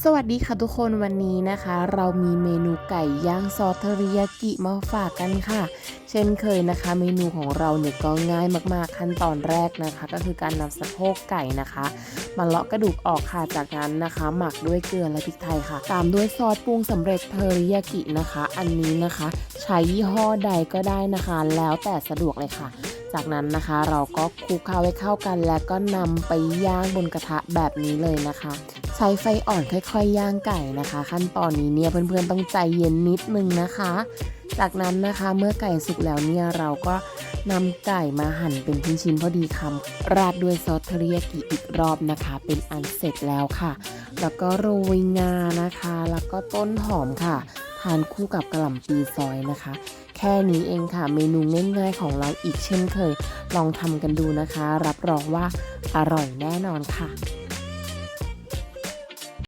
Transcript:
สวัสดีค่ะทุกคนวันนี้นะคะ เรามีเมนูไก่ย่างซอสเทอริยากิมาฝากกันค่ะ เช่นเคยนะคะ เมนูของเราเนี่ยก็ง่ายมากๆขั้นตอนแรกนะคะ ก็คือการนำสะโพกไก่นะคะมาเลาะกระดูกออกค่ะจากนั้นนะคะ หมักด้วยเกลือและพริกไทยค่ะ ตามด้วยซอสปรุงสำเร็จเทอริยากินะคะ อันนี้นะคะ ใช้ยี่ห้อใดก็ได้นะคะ แล้วแต่สะดวกเลยค่ะ จากนั้นนะคะเราก็คลุกเคล้าให้เข้ากัน แล้วก็นำไปย่างบนกระทะแบบนี้เลยนะคะ ใช้ไฟอ่อนค่อยๆ ย่างไก่นะคะ ขั้นตอนนี้เนี่ยเพื่อนๆต้องใจเย็นนิดนึงนะคะ จากนั้นนะคะเมื่อไก่สุกแล้วเนี่ยเราก็นำไก่มาหั่นเป็นชิ้นๆพอดีคำราดด้วยซอสเทอริยากิอีกรอบนะคะ เป็นอันเสร็จแล้วค่ะ แล้วก็โรยงานะคะ แล้วก็ต้นหอมค่ะ ทานคู่กับกระหล่ำปีซอยนะคะ ค่นี้เองค่ะเมนูง่ายๆของเราอีกเช่นเคย ลองทำกันดูนะคะ รับรองว่าอร่อยแน่นอนค่ะ